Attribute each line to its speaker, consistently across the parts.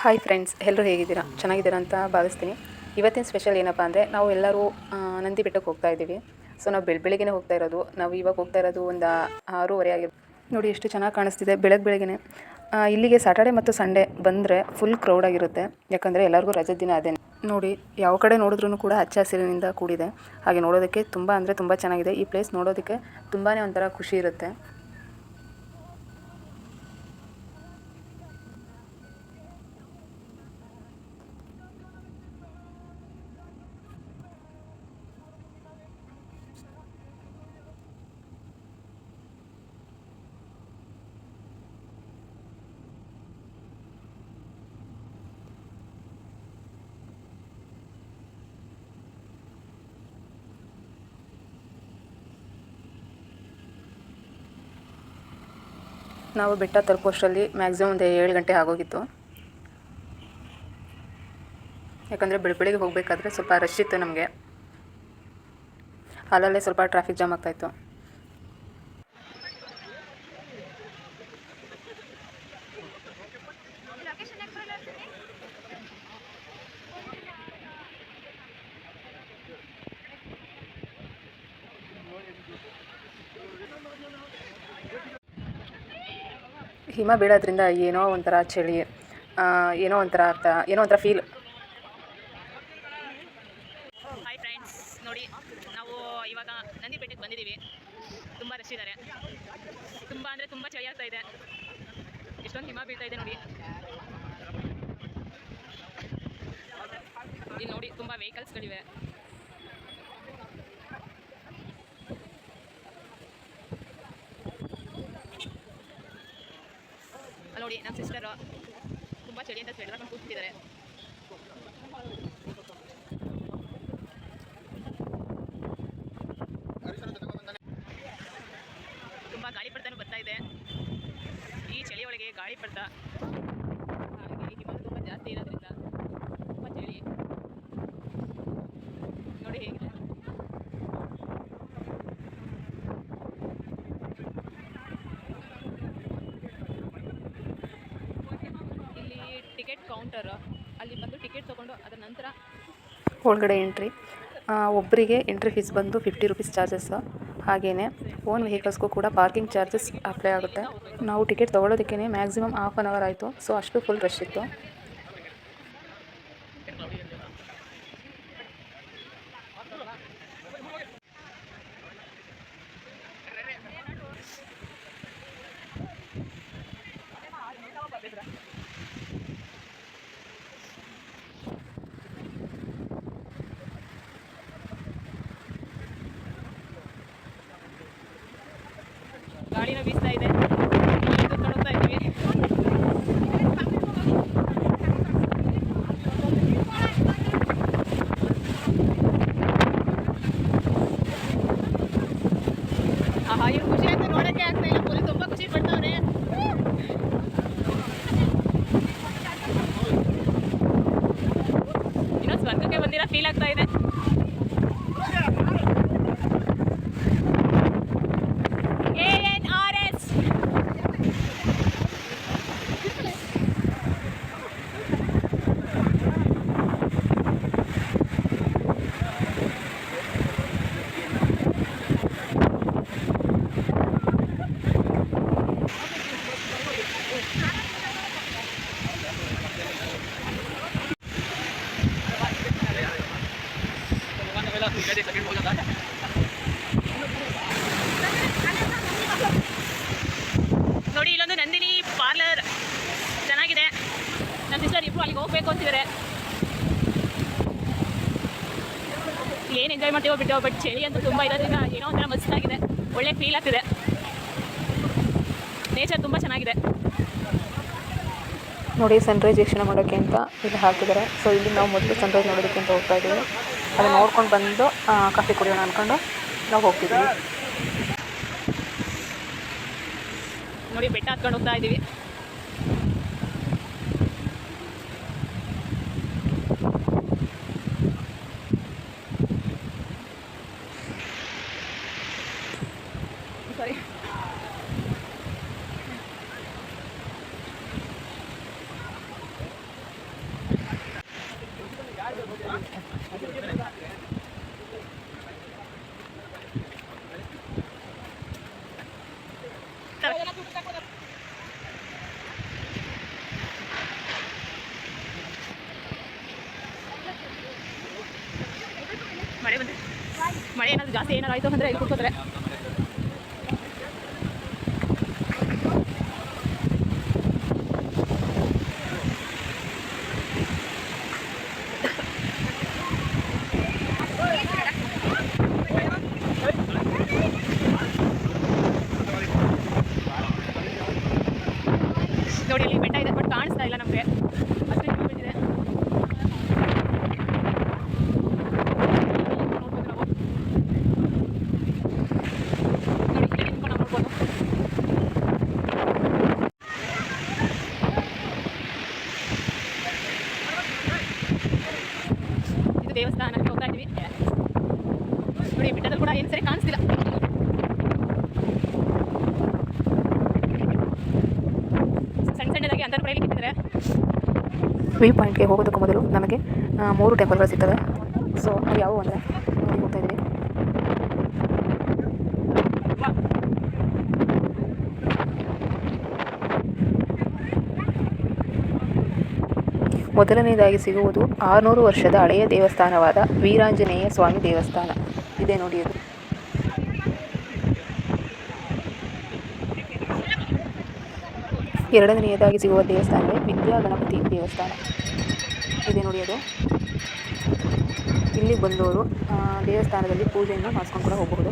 Speaker 1: Hi friends ಎಲ್ಲರೂ ಹೇಗಿದ್ದೀರಾ? ಚೆನ್ನಾಗಿದ್ದೀರಾ ಅಂತ ಭಾವಿಸ್ತೀನಿ. ಇವತ್ತಿನ ಸ್ಪೆಷಲ್ ಏನಪ್ಪ ಅಂದರೆ ನಾವು ಎಲ್ಲರೂ ನಂದಿ ಬೆಟ್ಟಕ್ಕೆ ಹೋಗ್ತಾ ಇದ್ದೀವಿ. ಸೊ ನಾವು ಬೆಳ ಬೆಳಿಗ್ಗೆ ಹೋಗ್ತಾ ಇರೋದು. ನಾವು ಇವಾಗ ಹೋಗ್ತಾ ಇರೋದು ಒಂದು ಆರೂವರೆ ಆಗಿ ನೋಡಿ ಎಷ್ಟು ಚೆನ್ನಾಗಿ ಕಾಣಿಸ್ತಿದೆ ಬೆಳಗ್ಗೆ ಬೆಳಗ್ಗೆ ಇಲ್ಲಿಗೆ ಸಾಟರ್ಡೆ ಮತ್ತು ಸಂಡೇ ಬಂದರೆ ಫುಲ್ ಕ್ರೌಡ್ ಆಗಿರುತ್ತೆ. ಯಾಕಂದರೆ ಎಲ್ಲರಿಗೂ ರಜೆ ದಿನ ಅದೇ. ನೋಡಿ, ಯಾವ ಕಡೆ ನೋಡಿದ್ರೂ ಕೂಡ ಹಚ್ಚ ಹಸಿರಿನಿಂದ ಕೂಡಿದೆ. ಹಾಗೆ ನೋಡೋದಕ್ಕೆ ತುಂಬ ಅಂದರೆ ತುಂಬ ಚೆನ್ನಾಗಿದೆ. ಈ ಪ್ಲೇಸ್ ನೋಡೋದಕ್ಕೆ ತುಂಬಾ ಒಂಥರ ಖುಷಿ ಇರುತ್ತೆ. ನಾವು ಬೆಟ್ಟ ತಲುಪೋಷ್ಟರಲ್ಲಿ ಮ್ಯಾಕ್ಸಿಮಮ್ ಒಂದು ಏಳು ಗಂಟೆ ಆಗೋಗಿತ್ತು. ಯಾಕಂದರೆ ಬೆಳ ಬೆಳಿಗ್ಗೆ ಹೋಗಬೇಕಾದ್ರೆ ಸ್ವಲ್ಪ ರಶ್ ಇತ್ತು ನಮಗೆ. ಅಲ್ಲಲ್ಲೇ ಸ್ವಲ್ಪ ಟ್ರಾಫಿಕ್ ಜಾಮ್ ಆಗ್ತಾಯಿತ್ತು ಹಿಮ ಬೀಳೋದ್ರಿಂದ ಏನೋ ಒಂಥರ ಚಳಿ ಏನೋ ಒಂಥರ ಅರ್ಥ ಏನೋ ಒಂಥರ ಫೀಲ್
Speaker 2: ಹಾಯ್ ಫ್ರೆಂಡ್ಸ್ ನೋಡಿ, ನಾವು ಇವಾಗ ನಂದಿ ಬೆಟ್ಟಕ್ಕೆ ಬಂದಿದ್ದೀವಿ. ತುಂಬ ರಶ್ ಇದ್ದಾರೆ. ತುಂಬ ಅಂದರೆ ತುಂಬ ಚಳಿ ಆಗ್ತಾ ಇದೆ. ಇಷ್ಟೊಂದು ಹಿಮ ಬೀಳ್ತಾ ಇದೆ ನೋಡಿ. ಇಲ್ಲಿ ನೋಡಿ, ತುಂಬ ವೆಹಿಕಲ್ಸ್ಗಳಿವೆ ಅಲ್ಲಿ ನೋಡಿ ನಮ್ಮ ಸಿಸ್ಟರು ತುಂಬ ಚಳಿ ಅಂತ ಹೇಳಿದ್ರೆ ಹಾಕೊಂಡು ಕೂತಿದ್ದಾರೆ ತುಂಬ ಗಾಳಿ ಪಡ್ತಾನು ಬರ್ತಾ ಇದೆ. ಈ ಚಳಿಯೊಳಗೆ ಗಾಳಿ ಪಡ್ತಾ ಹಾಗೆ ಹಿಮ ತುಂಬ ಜಾಸ್ತಿ ಇರೋದ್ರಿಂದ ತುಂಬ ಚಳಿ ನೋಡಿ ಹೇಗಿದೆ ಇಲ್ಲಿ ಟಿಕೆಟ್ ಕೌಂಟರ್, ಅಲ್ಲಿ ಬಂದು ಟಿಕೆಟ್ ತೊಗೊಂಡು ಅದರ ನಂತರ
Speaker 1: ಒಳಗಡೆ ಎಂಟ್ರಿ. ಒಬ್ಬರಿಗೆ ಎಂಟ್ರಿ ಫೀಸ್ ಬಂದು ಫಿಫ್ಟಿ ರುಪೀಸ್ ಚಾರ್ಜಸ್ ಹಾಗೆಯೇ ಓನ್ ವೆಹಿಕಲ್ಸ್ಗೂ ಕೂಡ ಪಾರ್ಕಿಂಗ್ ಚಾರ್ಜಸ್ ಅಪ್ಲೈ ಆಗುತ್ತೆ. ನಾವು ಟಿಕೆಟ್ ತೊಗೊಳೋದಕ್ಕೇ ಮ್ಯಾಕ್ಸಿಮಮ್ ಹಾಫ್ ಆನ್ ಅವರ್ ಆಯಿತು. ಸೊ ಅಷ್ಟು ಫುಲ್ ರಶ್ ಇತ್ತು
Speaker 2: ಗಾಳಿನ ಬೀಸ್ತಾ ಇದೆ ಕೂತ್ಕೊಂಡು ಹೋಗ್ತಾ ಇದ್ವಿ ಆಹಾ ಇವ್ರು ಖುಷಿ ಆಯ್ತು ನೋಡಕ್ಕೆ ಆಗ್ತಾ ಇಲ್ಲ ಫುಲ್ ತುಂಬಾ ಖುಷಿ ಪಡ್ತಾವ್ರೆ ಇನ್ನೂ ಸ್ವರ್ಗಕ್ಕೆ ಬಂದಿರೋ ಫೀಲ್ ಆಗ್ತಾ ಇದೆ ANRS ನೋಡಿ, ಇಲ್ಲೊಂದು ನಂದಿನಿ ಪಾರ್ಲರ್ ಚೆನ್ನಾಗಿದೆ. ನನ್ನ ಸಿಸ್ಟರ್ ಇಬ್ರು ಅಲ್ಲಿಗೆ ಹೋಗ್ಬೇಕು ಅಂತಿದ್ದಾರೆ ಏನು ಎಂಜಾಯ್ ಮಾಡ್ತೀವೋ ಬಿಟ್ಟೋ ಬಟ್ ಚಳಿ ಅಂತೂ ತುಂಬ ಇರೋದ್ರಿಂದ ಏನೋ ಒಂಥರ ಮಸ್ತಾಗಿದೆ. ಒಳ್ಳೆ ಫೀಲ್ ಆಗ್ತಿದೆ. ನೇಚರ್ ತುಂಬ ಚೆನ್ನಾಗಿದೆ.
Speaker 1: ನೋಡಿ ಸನ್ರೈಸ್ ವೀಕ್ಷಣೆ ಮಾಡೋಕ್ಕೆ ಅಂತ ಇಲ್ಲಿ ಹಾಕಿದ್ದಾರೆ. ಸೊ ಇಲ್ಲಿ ನಾವು ಮೊದಲು ಸನ್ರೈಸ್ ನೋಡೋದಕ್ಕೆ ಅಂತ ಹೋಗ್ತಾ ಇದ್ದೀವಿ. ಅದನ್ನು ನೋಡ್ಕೊಂಡು ಬಂದು ಕಾಫಿ ಕುಡಿಯೋಣ ಅನ್ಕೊಂಡು ನಾವು ಹೋಗ್ತಿದ್ದೀವಿ
Speaker 2: ನೋಡಿ ಬೆಟ್ಟ ಹತ್ಕೊಂಡು ಹೋಗ್ತಾ ಇದ್ದೀವಿ ಸಾರಿ ಏನಾದ್ರು ಜಾಸ್ತಿ ಏನಾರು ಆಯಿತು ಅಂದರೆ ಇಲ್ಲಿ ಕೂತ್ಕೋತಾರೆ ನೋಡಿ ಅಲ್ಲಿ ಬೆಟ್ಟ ಇದೆ ಬಟ್ ಕಾಣಿಸ್ತಾ ಇಲ್ಲ ನಮಗೆ ಅಷ್ಟು ಇದು ಬಿಟ್ಟಿದೆ ನೋಡ್ಬೋದು ನಾವು ನೋಡಿ ಇಲ್ಲಿ ನಿಂತ್ಕೊಂಡು ನಾವು ನೋಡ್ಬೋದು ಇದು ದೇವಸ್ಥಾನಕ್ಕೆ ಹೋಗ್ತಾ ಇದ್ವಿ. ನೋಡಿ ಬೆಟ್ಟದಲ್ಲಿ ಕೂಡ ಏನು ಸರಿ ಕಾಣಿಸ್ತಿಲ್ಲ. ಸಣ್ಣ ಸಣ್ಣದಾಗಿ ಅಂತರ ಪ್ರೈಲಿ ಇಟ್ಟಿದ್ದಾರೆ
Speaker 1: ವ್ಯೂ ಪಾಯಿಂಟ್ಗೆ ಹೋಗೋದಕ್ಕೂ ಮೊದಲು ನಮಗೆ ಮೂರು ಟೆಂಪಲ್ಗಳು ಸಿಗ್ತವೆ. ಸೊ ಅವು ಯಾವುವು ಅಂದರೆ ನೋಡಿ ಹೋಗ್ತಾ ಇದ್ದೀವಿ ಮೊದಲನೆಯದಾಗಿ ಸಿಗುವುದು ಆರುನೂರು ವರ್ಷದ ಹಳೆಯ ದೇವಸ್ಥಾನವಾದ ವೀರಾಂಜನೇಯ ಸ್ವಾಮಿ ದೇವಸ್ಥಾನ. ಇದೆ ನೋಡಿ ಅದು. ಎರಡನೆಯದಾಗಿ ಸಿಗುವ ದೇವಸ್ಥಾನವೇ ವಿದ್ಯಾ ಗಣಪತಿ ದೇವಸ್ಥಾನ. ಇದೆ ನೋಡಿ ಅದು. ಇಲ್ಲಿ ಬಂದವರು ದೇವಸ್ಥಾನದಲ್ಲಿ ಪೂಜೆಯನ್ನು ಮಾಡಿಸ್ಕೊಂಡು ಕೂಡ ಹೋಗಬಹುದು.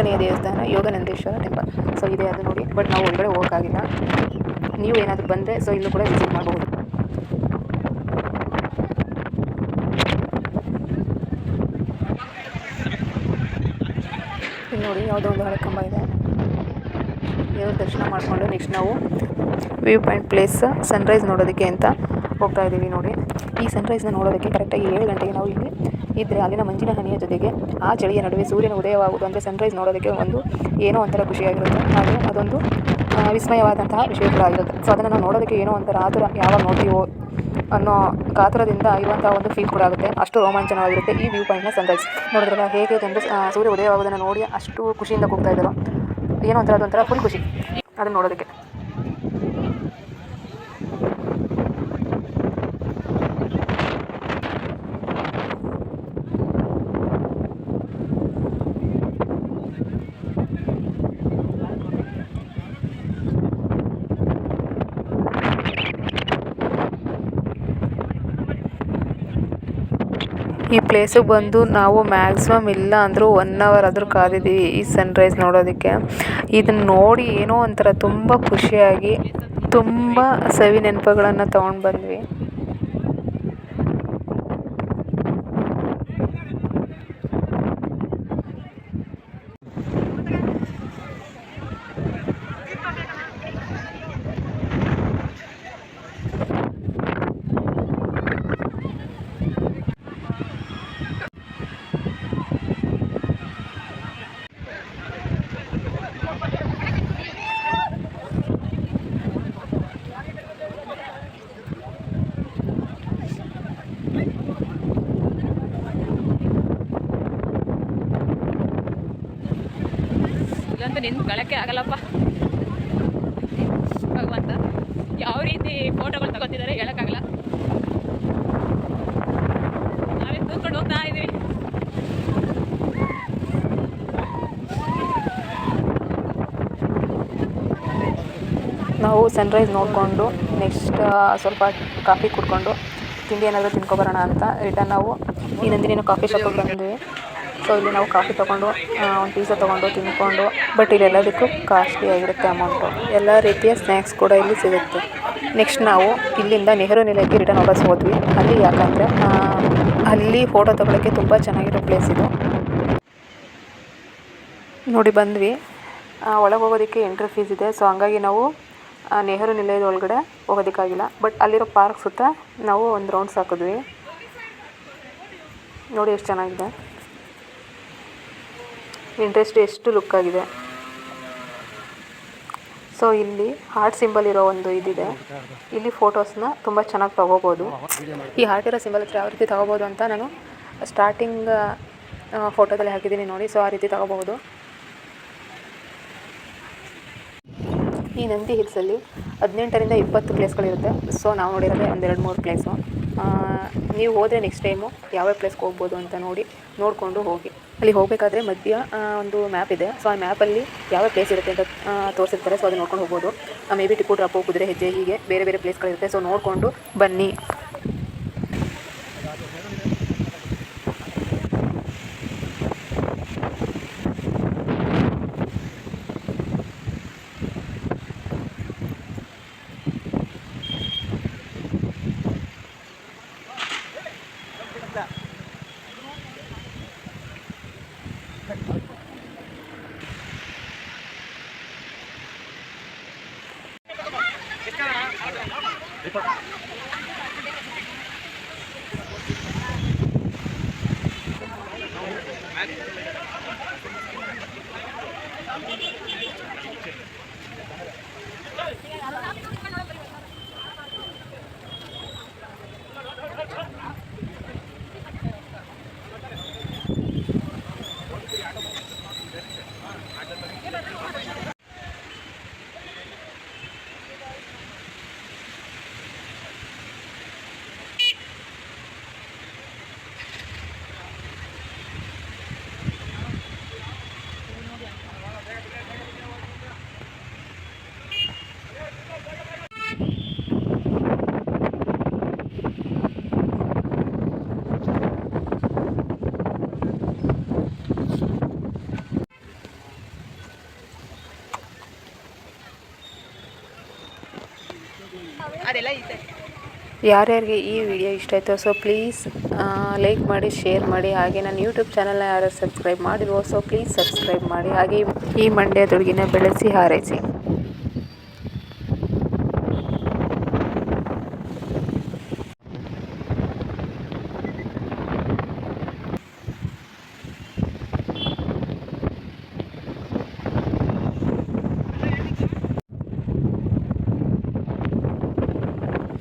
Speaker 1: ಮೂರನೆಯ ದೇವಸ್ಥಾನ ಯೋಗನಂದೇಶ್ವರ ಟೆಂಪಲ್ ಸೊ ಇದೆ ಅದು ನೋಡಿ. ಬಟ್ ನಾವು ಒಳಗಡೆ ಹೋಗೋಕ್ಕಾಗಿಲ್ಲ. ನೀವು ಏನಾದರೂ ಬಂದರೆ ಸೊ ಇಲ್ಲೂ ಕೂಡ ವಿಸಿಟ್ ಮಾಡಬಹುದು ನೋಡಿ ಯಾವುದೋ ಒಂದು ಹಳೆ ಕಂಬ ಇದೆ. ದೇವ್ರ ದರ್ಶನ ಮಾಡಿಕೊಂಡು ನೆಕ್ಸ್ಟ್ ನಾವು ವ್ಯೂ ಪಾಯಿಂಟ್ ಪ್ಲೇಸ್ ಸನ್ರೈಸ್ ನೋಡೋದಕ್ಕೆ ಅಂತ ಹೋಗ್ತಾ ಇದ್ದೀವಿ ನೋಡಿ. ಈ ಸನ್ರೈಸ್ನ ನೋಡೋದಕ್ಕೆ ಕರೆಕ್ಟಾಗಿ ಏಳು ಗಂಟೆಗೆ ನಾವು ಇಲ್ಲಿ ಇದ್ದರೆ ಅಲ್ಲಿನ ಮಂಜಿನ ಹನಿಯ ಜೊತೆಗೆ ಆ ಚಳಿಯ ನಡುವೆ ಸೂರ್ಯನ ಉದಯವಾಗುವುದು ಅಂದರೆ ಸನ್ರೈಸ್ ನೋಡೋದಕ್ಕೆ ಒಂದು ಏನೋ ಒಂಥರ ಖುಷಿಯಾಗಿರುತ್ತೆ. ಹಾಗೆ ಅದೊಂದು ವಿಸ್ಮಯವಾದಂತಹ ವಿಷಯ ಕೂಡ ಆಗಿರುತ್ತೆ ಸೊ ಅದನ್ನು ನಾವು ನೋಡೋದಕ್ಕೆ ಏನೋ ಒಂಥರ ಆತುರ ಯಾವಾಗ ನೋಡ್ತೀವೋ ಅನ್ನೋ ಕಾತುರದಿಂದ ಇರುವಂತಹ ಒಂದು ಫೀಲ್ ಕೂಡ ಆಗುತ್ತೆ. ಅಷ್ಟು ರೋಮಾಂಚನವಾಗಿರುತ್ತೆ ಈ ವ್ಯೂ ಪಾಯಿಂಟ್ನ ಸನ್ರೈಸ್ ನೋಡಿದ್ರಲ್ಲ, ಹೇಗೆ ಜನರು ಸೂರ್ಯ ಉದಯವಾಗೋದನ್ನು ನೋಡಿ ಅಷ್ಟು ಖುಷಿಯಿಂದ ಕೂಗ್ತಾ ಇದ್ದಾರೋ. ಏನೋ ಒಂಥರ, ಅದೊಂಥರ ಫುಲ್ ಖುಷಿ ಅದನ್ನು ನೋಡೋದಕ್ಕೆ. ಈ ಪ್ಲೇಸಿಗೆ ಬಂದು ನಾವು ಮ್ಯಾಕ್ಸಿಮಮ್ ಇಲ್ಲ ಅಂದರೂ ಒನ್ ಅವರ್ ಆದರೂ ಕಾದಿದ್ದೀವಿ ಈ ಸನ್ರೈಸ್ ನೋಡೋದಕ್ಕೆ. ಇದನ್ನ ನೋಡಿ ಏನೋ ಒಂಥರ ತುಂಬ ಖುಷಿಯಾಗಿ ತುಂಬ ಸವಿ ನೆನಪುಗಳನ್ನು ತೊಗೊಂಡು ಬಂದ್ವಿ.
Speaker 2: ಇಲ್ಲಂತೂ ನಿಂತ್ಕೊಳ್ಳೋಕ್ಕೆ ಆಗಲ್ಲಪ್ಪ. ಭಗವಂತ, ಯಾವ ರೀತಿ ಫೋಟೋಗಳು ತಗೋತಿದ್ದಾರೆ ಹೇಳೋಕ್ಕಾಗಲ್ಲ ನಾವೇ ಕೂತ್ಕೊಂಡು ಹೋಗ್ತಾ ಇದ್ದೀವಿ.
Speaker 1: ನಾವು ಸನ್ರೈಸ್ ನೋಡಿಕೊಂಡು ನೆಕ್ಸ್ಟ್ ಸ್ವಲ್ಪ ಕಾಫಿ ಕುಡ್ಕೊಂಡು ತಿಂಡಿ ಏನಾದರೂ ತಿನ್ಕೊಬರೋಣ ಅಂತ ರಿಟರ್ನ್ ನಾವು. ಈ ಕಾಫಿ ಶಾಪಿಗೆ ಬಂದ್ವಿ. ಸೊ ಇಲ್ಲಿ ನಾವು ಕಾಫಿ ತೊಗೊಂಡು ಒಂದು ಪಿಜ್ಜಾ ತೊಗೊಂಡು, ತಿನ್ಕೊಂಡು ಬಟ್ ಇಲ್ಲಿ ಎಲ್ಲದಕ್ಕೂ ಕಾಸ್ಟ್ಲಿ ಆಗಿರುತ್ತೆ ಅಮೌಂಟು ಎಲ್ಲ ರೀತಿಯ ಸ್ನ್ಯಾಕ್ಸ್ ಕೂಡ ಇಲ್ಲಿ ಸಿಗುತ್ತೆ. ನೆಕ್ಸ್ಟ್ ನಾವು ಇಲ್ಲಿಂದ ನೆಹರು ನಿಲಯಕ್ಕೆ ರಿಟರ್ನ್ ವಾಪಸ್ ಹೋದ್ವಿ. ಅಲ್ಲಿ ಯಾಕಂದರೆ ಅಲ್ಲಿ ಫೋಟೋ ತೊಗೊಳಕ್ಕೆ ತುಂಬ ಚೆನ್ನಾಗಿರೋ ಪ್ಲೇಸ್ ಇದು. ನೋಡಿ ಬಂದ್ವಿ. ಒಳಗೆ ಹೋಗೋದಕ್ಕೆ ಎಂಟ್ರಿ ಫೀಸ್ ಇದೆ. ಸೊ ಹಂಗಾಗಿ ನಾವು ನೆಹರು ನಿಲಯದ ಒಳಗಡೆ ಹೋಗೋದಕ್ಕಾಗಿಲ್ಲ. ಬಟ್ ಅಲ್ಲಿರೋ ಪಾರ್ಕ್ ಸುತ್ತ ನಾವು ಒಂದು ರೌಂಡ್ಸ್ ಹಾಕಿದ್ವಿ ನೋಡಿ ಎಷ್ಟು ಚೆನ್ನಾಗಿದೆ. ಇಂಟ್ರೆಸ್ಟ್ ಎಷ್ಟು ಲುಕ್ ಆಗಿದೆ. ಸೊ ಇಲ್ಲಿ ಹಾರ್ಟ್ ಸಿಂಬಲ್ ಇರೋ ಒಂದು ಇದಿದೆ. ಇಲ್ಲಿ ಫೋಟೋಸ್ನ ತುಂಬ ಚೆನ್ನಾಗಿ ತೊಗೋಬೋದು. ಈ ಹಾರ್ಟ್ ಇರೋ ಸಿಂಬಲ್ ಹತ್ರ ಯಾವ ರೀತಿ ತೊಗೋಬೋದು ಅಂತ ನಾನು ಸ್ಟಾರ್ಟಿಂಗ್ ಫೋಟೋದಲ್ಲಿ ಹಾಕಿದ್ದೀನಿ ನೋಡಿ. ಸೊ ಆ ರೀತಿ ತೊಗೋಬೋದು ಈ ನಂದಿ ಹಿಲ್ಸಲ್ಲಿ ಹದಿನೆಂಟರಿಂದ ಇಪ್ಪತ್ತು ಪ್ಲೇಸ್ಗಳಿರುತ್ತೆ ಸೊ ನಾವು ನೋಡಿರೋದೇ ಒಂದೆರಡು ಮೂರು ಪ್ಲೇಸು ನೀವು ಹೋದರೆ ನೆಕ್ಸ್ಟ್ ಟೈಮು ಯಾವ್ಯಾವ ಪ್ಲೇಸ್ಗೆ ಹೋಗ್ಬೋದು ಅಂತ ನೋಡಿ ನೋಡಿಕೊಂಡು ಹೋಗಿ. ಅಲ್ಲಿ ಹೋಗಬೇಕಾದ್ರೆ ಮಧ್ಯ ಒಂದು ಮ್ಯಾಪ್ ಇದೆ. ಸೊ ಆ ಮ್ಯಾಪಲ್ಲಿ ಯಾವ ಪ್ಲೇಸ್ ಇರುತ್ತೆ ಅಂತ ತೋರಿಸಿರ್ತಾರೆ. ಸೊ ಅದು ನೋಡ್ಕೊಂಡು ಹೋಗ್ಬೋದು. ಮೇ ಬಿ ಟಿಪ್ಪು ಡ್ರಾಪು ಕುದುರೆ ಹೆಜ್ಜೆ ಹೀಗೆ ಬೇರೆ ಬೇರೆ ಪ್ಲೇಸ್ಗಳಿರುತ್ತೆ ಸೊ ನೋಡಿಕೊಂಡು ಬನ್ನಿ. ಯಾರ್ಯಾರಿಗೆ ಈ ವಿಡಿಯೋ ಇಷ್ಟ ಆಯಿತು ಸೊ ಪ್ಲೀಸ್ ಲೈಕ್ ಮಾಡಿ ಶೇರ್ ಮಾಡಿ. ಹಾಗೆ ನನ್ನ ಯೂಟ್ಯೂಬ್ ಚಾನಲ್ನ ಯಾರು ಸಬ್ಸ್ಕ್ರೈಬ್ ಮಾಡಿಲ್ವೋ ಸೊ ಪ್ಲೀಸ್ ಸಬ್ಸ್ಕ್ರೈಬ್ ಮಾಡಿ. ಹಾಗೆ ಈ ಮಂಡ್ಯದೊಳಗಿನ ಬೆಳೆಸಿ ಹಾರೈಸಿ.